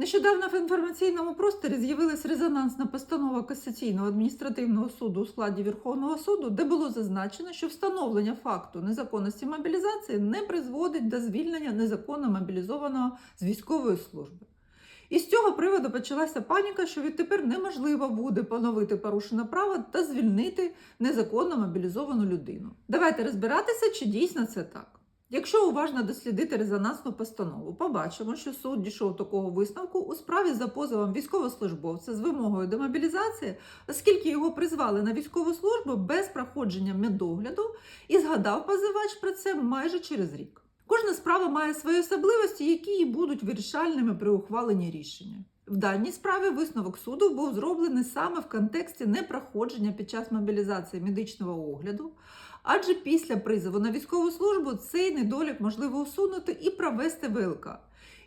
Нещодавно в інформаційному просторі з'явилась резонансна постанова Касаційного адміністративного суду у складі Верховного суду, де було зазначено, що встановлення факту незаконності мобілізації не призводить до звільнення незаконно мобілізованого з військової служби. І з цього приводу почалася паніка, що відтепер неможливо буде поновити порушене право та звільнити незаконно мобілізовану людину. Давайте розбиратися, чи дійсно це так. Якщо уважно дослідити резонансну постанову, побачимо, що суд дійшов такого висновку у справі за позовом військовослужбовця з вимогою демобілізації, оскільки його призвали на військову службу без проходження медогляду, і згадав позивач про це майже через рік. Кожна справа має свої особливості, які і будуть вирішальними при ухваленні рішення. В даній справі висновок суду був зроблений саме в контексті непроходження під час мобілізації медичного огляду, адже після призову на військову службу цей недолік можливо усунути і провести ВЛК.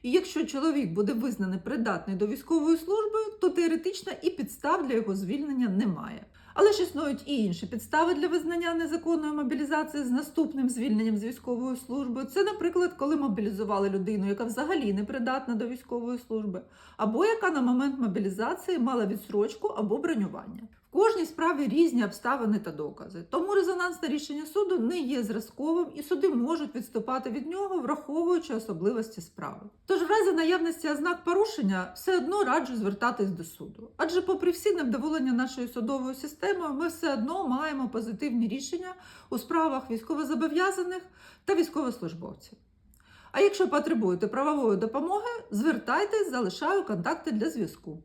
І якщо чоловік буде визнаний придатний до військової служби, то теоретично і підстав для його звільнення немає. Але ж існують і інші підстави для визнання незаконної мобілізації з наступним звільненням з військової служби. Це, наприклад, коли мобілізували людину, яка взагалі не придатна до військової служби, або яка на момент мобілізації мала відсрочку або бронювання. Кожній справі різні обставини та докази. Тому резонансне рішення суду не є зразковим, і суди можуть відступати від нього, враховуючи особливості справи. Тож, в разі наявності ознак порушення, все одно раджу звертатись до суду. Адже, попри всі невдоволення нашою судовою системою, ми все одно маємо позитивні рішення у справах військовозобов'язаних та військовослужбовців. А якщо потребуєте правової допомоги, звертайтесь, залишаю контакти для зв'язку.